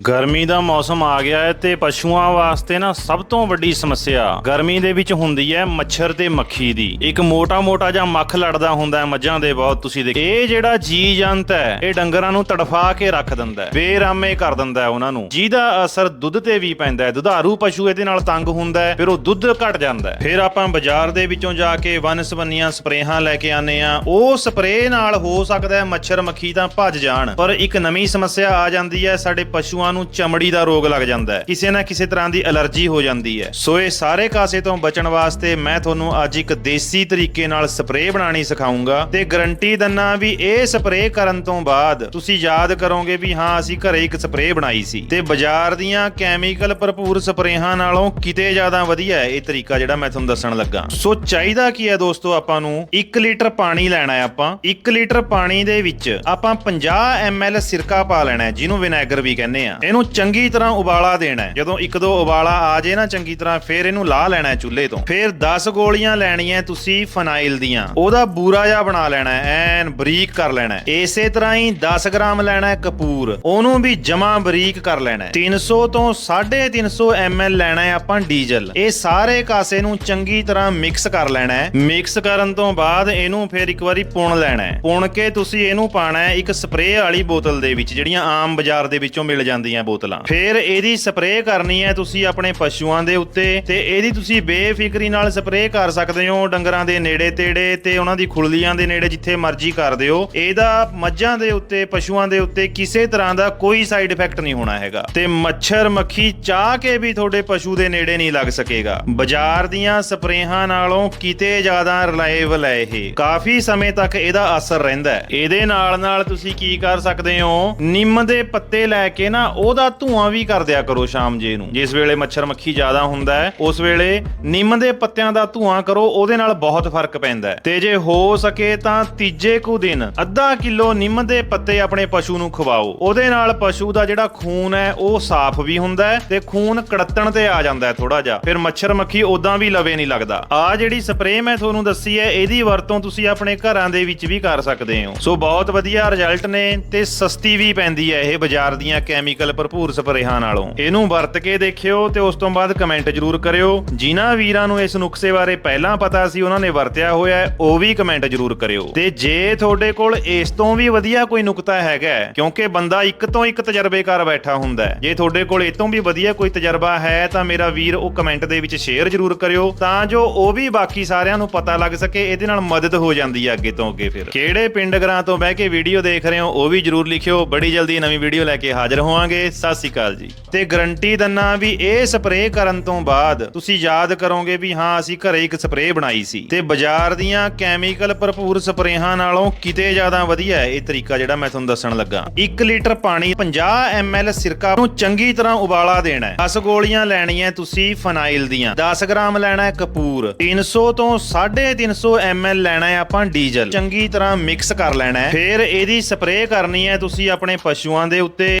ਗਰਮੀ ਦਾ ਮੌਸਮ ਆ ਗਿਆ ਹੈ ਤੇ ਪਸ਼ੂਆਂ ਵਾਸਤੇ ਨਾ ਸਭ ਤੋਂ ਵੱਡੀ ਸਮੱਸਿਆ ਗਰਮੀ ਦੇ ਵਿੱਚ ਹੁੰਦੀ ਹੈ ਮੱਛਰ ਤੇ ਮੱਖੀ ਦੀ। ਇੱਕ ਮੋਟਾ-ਮੋਟਾ ਜਿਹਾ ਮੱਖ ਲੜਦਾ ਹੁੰਦਾ ਹੈ ਮੱਝਾਂ ਦੇ ਬਹੁਤ, ਤੁਸੀਂ ਦੇਖ ਇਹ ਜਿਹੜਾ ਜੀ ਜੰਤ ਹੈ, ਇਹ ਡੰਗਰਾਂ ਨੂੰ ਤੜਫਾ ਕੇ ਰੱਖ ਦਿੰਦਾ ਹੈ, ਬੇਰਾਮੇ ਕਰ ਦਿੰਦਾ ਹੈ ਉਹਨਾਂ ਨੂੰ। ਜਿਹਦਾ ਅਸਰ ਦੁੱਧ ਤੇ ਵੀ ਪੈਂਦਾ ਹੈ, ਦੁਧਾਰੂ ਪਸ਼ੂ ਇਹਦੇ ਨਾਲ ਤੰਗ ਹੁੰਦਾ ਹੈ, ਫਿਰ ਉਹ ਦੁੱਧ ਘਟ ਜਾਂਦਾ ਹੈ। ਫਿਰ ਆਪਾਂ ਬਾਜ਼ਾਰ ਦੇ ਵਿੱਚੋਂ ਜਾ ਕੇ ਵਨਸਪੰਨੀਆਂ ਸਪਰੇਹਾਂ ਲੈ ਕੇ ਆਨੇ ਆ ਉਹ ਸਪਰੇਅ ਨਾਲ ਹੋ ਸਕਦਾ ਹੈ ਮੱਛਰ ਮੱਖੀ ਤਾਂ ਭੱਜ ਜਾਣ, ਪਰ ਇੱਕ ਨਵੀਂ ਸਮੱਸਿਆ ਆ ਜਾਂਦੀ ਹੈ ਸਾਡੇ ਪਸ਼ੂਆਂ ਨੂੰ ਚਮੜੀ ਦਾ ਰੋਗ ਲੱਗ ਜਾਂਦਾ ਹੈ। ਕਿਸੇ ਨਾ ਕਿਸੇ ਤਰ੍ਹਾਂ ਦੀ ਅਲਰਜੀ ਹੋ ਜਾਂਦੀ ਹੈ। ਸੋ ਇਹ ਸਾਰੇ ਕਾਸੇ ਤੋਂ ਬਚਣ ਵਾਸਤੇ ਮੈਂ ਤੁਹਾਨੂੰ ਅੱਜ ਇੱਕ ਦੇਸੀ ਤਰੀਕੇ ਨਾਲ ਸਪਰੇਅ ਬਣਾਣੀ ਸਿਖਾਉਂਗਾ ਤੇ ਗਰੰਟੀ ਦਿੰਨਾ ਵੀ ਇਹ ਸਪਰੇਅ ਕਰਨ ਤੋਂ ਬਾਅਦ ਤੁਸੀਂ ਯਾਦ ਕਰੋਗੇ ਵੀ ਹਾਂ, ਅਸੀਂ ਘਰੇ ਇੱਕ ਸਪਰੇਅ ਬਣਾਈ ਸੀ। ਤੇ ਬਾਜ਼ਾਰ ਦੀਆਂ ਕੈਮੀਕਲ ਭਰਪੂਰ ਸਪਰੇਹਾਂ ਨਾਲੋਂ ਕਿਤੇ ਜ਼ਿਆਦਾ ਵਧੀਆ ਹੈ ਇਹ ਤਰੀਕਾ ਜਿਹੜਾ ਮੈਂ ਤੁਹਾਨੂੰ ਦੱਸਣ ਲੱਗਾ। ਸੋ ਚਾਹੀਦਾ ਕੀ ਹੈ ਦੋਸਤੋ ਆਪਾਂ ਨੂੰ? 1 ਲੀਟਰ ਪਾਣੀ ਲੈਣਾ ਹੈ ਆਪਾਂ। 1 ਲੀਟਰ ਪਾਣੀ ਦੇ ਵਿੱਚ ਆਪਾਂ 50 ml ਸਿਰਕਾ ਪਾ ਲੈਣਾ ਹੈ, ਜਿਹਨੂੰ ਵਿਨੈਗਰ ਵੀ ਕਹਿੰਦੇ ਆ। ਇਹਨੂੰ ਚੰਗੀ ਤਰ੍ਹਾਂ ਉਬਾਲਾ ਦੇਣਾ ਹੈ। ਜਦੋਂ ਇੱਕ ਦੋ ਉਬਾਲਾ ਆ ਜੇ ਨਾ ਚੰਗੀ ਤਰ੍ਹਾਂ, ਫਿਰ ਇਹਨੂੰ ਲਾਹ ਲੈਣਾ ਹੈ ਚੁੱਲ੍ਹੇ ਤੋਂ। ਫਿਰ 10 ਗੋਲੀਆਂ ਲੈਣੀਆਂ ਤੁਸੀਂ ਫਨਾਈਲ ਦੀਆਂ। ਉਹਦਾ ਬੂਰਾ ਜਿਹਾ ਬਣਾ ਲੈਣਾ ਹੈ, ਐਨ ਬਰੀਕ ਕਰ ਲੈਣਾ ਹੈ। ਇਸੇ ਤਰ੍ਹਾਂ ਹੀ 10 ਗ੍ਰਾਮ ਲੈਣਾ ਹੈ ਕਪੂਰ। ਉਹਨੂੰ ਵੀ ਜਮਾ ਬਰੀਕ ਕਰ ਲੈਣਾ ਹੈ। 300 ਤੋਂ 350 ml ਲੈਣਾ ਹੈ ਆਪਾਂ ਡੀਜ਼ਲ। ਇਹ ਸਾਰੇ ਕਾਸੇ ਨੂੰ ਚੰਗੀ ਤਰ੍ਹਾਂ ਮਿਕਸ ਕਰ ਲੈਣਾ ਹੈ। ਮਿਕਸ ਕਰਨ ਤੋਂ ਬਾਅਦ ਇਹਨੂੰ ਫਿਰ ਇੱਕ ਵਾਰੀ ਪੁਣ ਲੈਣਾ ਹੈ। ਪੁਣ ਕੇ ਤੁਸੀਂ ਇਹਨੂੰ ਪਾਣਾ ਹੈ ਇੱਕ ਸਪਰੇਅ ਵਾਲੀ ਬੋਤਲ ਦੇ ਵਿੱਚ, ਜਿਹੜੀਆਂ ਆਮ ਬਾਜ਼ਾਰ ਦੇ ਵਿੱਚੋਂ ਮਿਲ ਜਾਂਦੀਆਂ ਬੋਤਲਾਂ। ਫਿਰ ਇਹਦੀ ਸਪਰੇਅ ਕਰਨੀ ਹੈ ਤੁਸੀਂ ਆਪਣੇ ਪਸ਼ੂਆਂ ਦੇ ਉੱਤੇ ਤੇ ਇਹਦੀ ਤੁਸੀਂ ਬੇਫਿਕਰੀ ਨਾਲ ਸਪਰੇਅ ਕਰ ਸਕਦੇ ਹੋ ਡੰਗਰਾਂ ਦੇ ਨੇੜੇ ਤੇੜੇ ਤੇ ਉਹਨਾਂ ਦੀ ਖੁਰਲੀਆਂ ਦੇ ਨੇੜੇ ਜਿੱਥੇ ਮਰਜ਼ੀ ਕਰ ਦਿਓ। ਇਹਦਾ ਮੱਝਾਂ ਦੇ ਉੱਤੇ, ਪਸ਼ੂਆਂ ਦੇ ਉੱਤੇ ਕਿਸੇ ਤਰ੍ਹਾਂ ਦਾ ਕੋਈ ਸਾਈਡ ਇਫੈਕਟ ਨਹੀਂ ਹੋਣਾ ਹੈਗਾ। ਤੇ ਮੱਛਰ ਮੱਖੀ ਚਾਹ ਕੇ ਵੀ ਤੁਹਾਡੇ ਪਸ਼ੂ ਦੇ ਨੇੜੇ ਨਹੀਂ ਲੱਗ ਸਕੇਗਾ। ਬਾਜ਼ਾਰ ਦੀਆਂ ਸਪਰੇਹਾਂ ਨਾਲੋਂ ਕਿਤੇ ਜ਼ਿਆਦਾ ਰਿਲਾਇਬਲ ਹੈ ਇਹ। ਕਾਫੀ ਸਮੇਂ ਤੱਕ ਇਹਦਾ ਅਸਰ ਰਹਿੰਦਾ ਹੈ। ਇਹਦੇ ਨਾਲ ਨਾਲ ਤੁਸੀਂ ਕੀ ਕਰ ਸਕਦੇ ਹੋ? ਨਿੰਮ ਦੇ ਪੱਤੇ ਲੈ ਕੇ ਨਾ ਉਹਦਾ ਧੂਆਂ ਵੀ ਕਰ ਦਿਆ ਕਰੋ ਸ਼ਾਮ ਜੇ ਨੂੰ। ਜਿਸ ਵੇਲੇ ਮੱਛਰ ਮੱਖੀ ਜ਼ਿਆਦਾ ਹੁੰਦਾ ਹੈ, ਉਸ ਵੇਲੇ ਨਿੰਮ ਦੇ ਪੱਤਿਆਂ ਦਾ ਧੂਆਂ ਕਰੋ, ਉਹਦੇ ਨਾਲ ਬਹੁਤ ਫ਼ਰਕ ਪੈਂਦਾ ਹੈ। ਤੇ ਜੇ ਹੋ ਸਕੇ ਤਾਂ ਤੀਜੇ ਕੁ ਦਿਨ ਅੱਧਾ ਕਿਲੋ ਨਿੰਮ ਦੇ ਪੱਤੇ ਆਪਣੇ ਪਸ਼ੂ ਨੂੰ ਖਵਾਓ। ਉਹਦੇ ਨਾਲ ਪਸ਼ੂ ਦਾ ਜਿਹੜਾ ਖੂਨ ਹੈ, ਉਹ ਸਾਫ਼ ਵੀ ਹੁੰਦਾ ਹੈ ਤੇ ਖੂਨ ਕੜੱਤਣ ਤੇ ਆ ਜਾਂਦਾ ਹੈ ਥੋੜਾ ਜਿਹਾ। ਫਿਰ ਮੱਛਰ ਮੱਖੀ ਉਦਾਂ ਵੀ ਲਵੇ ਨਹੀਂ ਲੱਗਦਾ। ਆ ਜਿਹੜੀ ਸਪਰੇਅ ਮੈਂ ਤੁਹਾਨੂੰ ਦੱਸੀ ਹੈ, ਇਹਦੀ ਵਰਤੋਂ ਤੁਸੀਂ ਆਪਣੇ ਘਰਾਂ ਦੇ ਵਿੱਚ ਵੀ ਕਰ ਸਕਦੇ ਹੋ। ਸੋ ਬਹੁਤ ਵਧੀਆ ਰਿਜ਼ਲਟ ਨੇ ਤੇ ਸਸਤੀ ਵੀ ਪੈਂਦੀ ਹੈ ਇਹ ਬਾਜ਼ਾਰ ਦੀਆਂ ਕੈਮੀਕਲ ਭਰਪੂਰ ਸਪਰੇਹਾਂ ਨਾਲੋਂ। ਇਹਨੂੰ ਵਰਤ ਕੇ ਦੇਖਿਓ ਤੇ ਉਸ ਤੋਂ ਬਾਅਦ ਕਮੈਂਟ ਜ਼ਰੂਰ ਕਰਿਓ। ਜਿਨ੍ਹਾਂ ਵੀਰਾਂ ਨੂੰ ਇਸ ਨੁਕਸੇ ਬਾਰੇ ਪਹਿਲਾਂ ਪਤਾ ਸੀ ਉਹਨਾਂ ਨੇ ਵਰਤਿਆ ਹੋਇਆ ਉਹ ਵੀ ਕਮੈਂਟ ਜ਼ਰੂਰ ਕਰਿਓ। ਤੇ ਜੇ ਤੁਹਾਡੇ ਕੋਲ ਇਸ ਤੋਂ ਵੀ ਵਧੀਆ ਕੋਈ ਨੁਕਤਾ ਹੈਗਾ ਕਿਉਂਕਿ ਬੰਦਾ ਇੱਕ ਤੋਂ ਇੱਕ ਤਜਰਬੇਕਾਰ ਬੈਠਾ ਹੁੰਦਾ ਹੈ। ਜੇ ਤੁਹਾਡੇ ਕੋਲ ਇਹ ਤੋਂ ਵੀ ਵਧੀਆ ਕੋਈ ਤਜਰਬਾ ਹੈ, ਤਾਂ ਮੇਰਾ ਵੀਰ ਉਹ ਕਮੈਂਟ ਦੇ ਵਿੱਚ ਸ਼ੇਅਰ ਜ਼ਰੂਰ ਕਰਿਓ, ਤਾਂ ਜੋ ਉਹ ਵੀ ਬਾਕੀ ਸਾਰਿਆਂ ਨੂੰ ਪਤਾ ਲੱਗ ਸਕੇ, ਇਹਦੇ ਨਾਲ ਮਦਦ ਹੋ ਜਾਂਦੀ ਹੈ ਅੱਗੇ ਤੋਂ ਅੱਗੇ ਫਿਰ। ਕਿਹੜੇ ਪਿੰਡ ਗ੍ਰਾਂ ਤੋਂ ਬਹਿ ਕੇ ਵੀਡੀਓ ਦੇਖ ਰਹੇ ਹੋ, ਉਹ ਵੀ ਜ਼ਰੂਰ ਲਿਖਿਓ। ਬੜੀ ਜਲਦੀ ਨਵੀਂ ਵੀਡੀਓ ਲੈ ਕੇ ਹਾਜ਼ਰ ਹੋਵਾਂਗੇ। ਸਤਿ ਸ਼੍ਰੀ ਅਕਾਲ ਜੀ। ਤੇ ਗਰੰਟੀ ਦਿੰਨਾ ਵੀ ਇਹ ਸਪਰੇਅ ਕਰਨ ਤੋਂ ਬਾਅਦ ਤੁਸੀਂ ਯਾਦ ਕਰੋਗੇ ਵੀ ਹਾਂ, ਅਸੀਂ ਘਰੇ ਇੱਕ ਸਪਰੇਅ ਬਣਾਈ ਸੀ। ਤੇ ਬਾਜ਼ਾਰ ਦੀਆਂ ਕੈਮੀਕਲ ਭਰਪੂਰ ਸਪਰੇਹਾਂ ਨਾਲੋਂ ਕਿਤੇ ਜ਼ਿਆਦਾ ਵਧੀਆ ਹੈ ਇਹ ਤਰੀਕਾ ਜਿਹੜਾ ਮੈਂ ਤੁਹਾਨੂੰ ਦੱਸਣ ਲੱਗਾ। 1 ਲੀਟਰ ਪਾਣੀ 50 ml ਸਿਰਕਾ ਨੂੰ ਚੰਗੀ ਤਰ੍ਹਾਂ ਉਬਾਲਾ ਦੇਣਾ ਹੈ। 10 ਗੋਲੀਆਂ ਲੈਣੀਆਂ ਤੁਸੀਂ ਫਨਾਈਲ ਦੀਆਂ। 10 ਗ੍ਰਾਮ ਲੈਣਾ ਹੈ ਕਪੂਰ। 300 ਤੋਂ 350 ml ਲੈਣਾ ਹੈ ਆਪਾਂ ਡੀਜ਼ਲ। ਚੰਗੀ ਤਰ੍ਹਾਂ ਮਿਕਸ ਕਰ ਲੈਣਾ ਹੈ। ਫਿਰ ਇਹਦੀ ਸਪਰੇਅ ਕਰਨੀ ਹੈ ਤੁਸੀਂ ਆਪਣੇ ਪਸ਼ੂਆਂ ਦੇ ਉੱਤੇ।